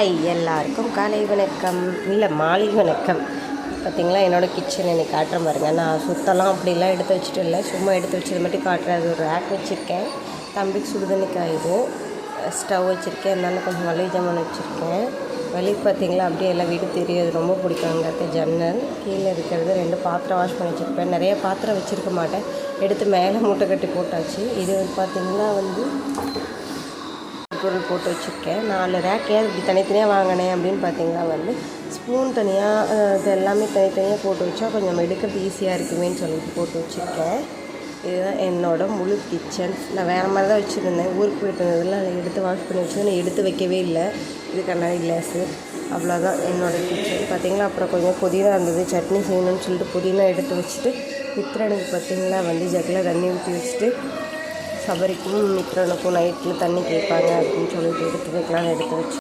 Hi எல்லாருக்கும் காலை வணக்கம். இல்லை மாலை வணக்கம். பார்த்தீங்களா என்னோடய கிச்சன் எனக்கு காட்டுறேன் பாருங்கள் நான் சுத்தலாம் அப்படிலாம் எடுத்து வச்சுட்டு இல்லை சும்மா எடுத்து வச்சது மட்டும் காட்டுறேன். அது ஒரு ரேக் வச்சுருக்கேன். தம்பிக்கு சுடுதண்ணிக்காய் இது ஸ்டவ் வச்சுருக்கேன். இருந்தாலும் கொஞ்சம் மளிகை ஜாமான் வச்சுருக்கேன். வலி பார்த்தீங்களா அப்படியே எல்லாம் வீடு தெரியுது. ரொம்ப பிடிக்கும் அங்கே ஜன்னல். கீழே இருக்கிறது ரெண்டு பாத்திரம் வாஷ் பண்ணி வச்சுருப்பேன். நிறைய பாத்திரம் வச்சுருக்க மாட்டேன். எடுத்து மேலே மூட்டை கட்டி போட்டாச்சு. இது வந்து பார்த்திங்கன்னா வந்து பொருள் போட்டு வச்சுருக்கேன். நாலு ரேக் ஏன் இப்படி தனித்தனியாக வாங்கினேன் அப்படின்னு பார்த்தீங்கன்னா வந்து ஸ்பூன் தனியாக இது எல்லாமே தனித்தனியாக போட்டு வச்சா கொஞ்சம் எடுக்கிறது ஈஸியாக இருக்குமேன்னு சொல்லிட்டு போட்டு வச்சுருக்கேன். இதுதான் என்னோட முழு கிச்சன் நான் வேறு மாதிரி தான் வச்சுருந்தேன். ஊருக்கு போயிட்டு இருந்ததில் அதை எடுத்து வாஷ் பண்ணி வச்சு நான் எடுத்து வைக்கவே இல்லை. இது கண்ணாடி கிளாஸு அவ்வளோதான் என்னோடய கிச்சன் பார்த்தீங்களா? அப்புறம் கொஞ்சம் புதினா இருந்தது. சட்னி செய்யணும்னு சொல்லிட்டு புதினா எடுத்து வச்சுட்டு பித்திரனுக்கு பார்த்தீங்களா? வந்து ஜக்கில் தண்ணி ஊற்றி வச்சுட்டு சபரிக்கும் மித்ரனுக்கும் நைட்டில் தண்ணி கேட்பாங்க அப்படின்னு சொல்லிட்டு எடுத்து வைக்கலாம்னு எடுத்து வச்சு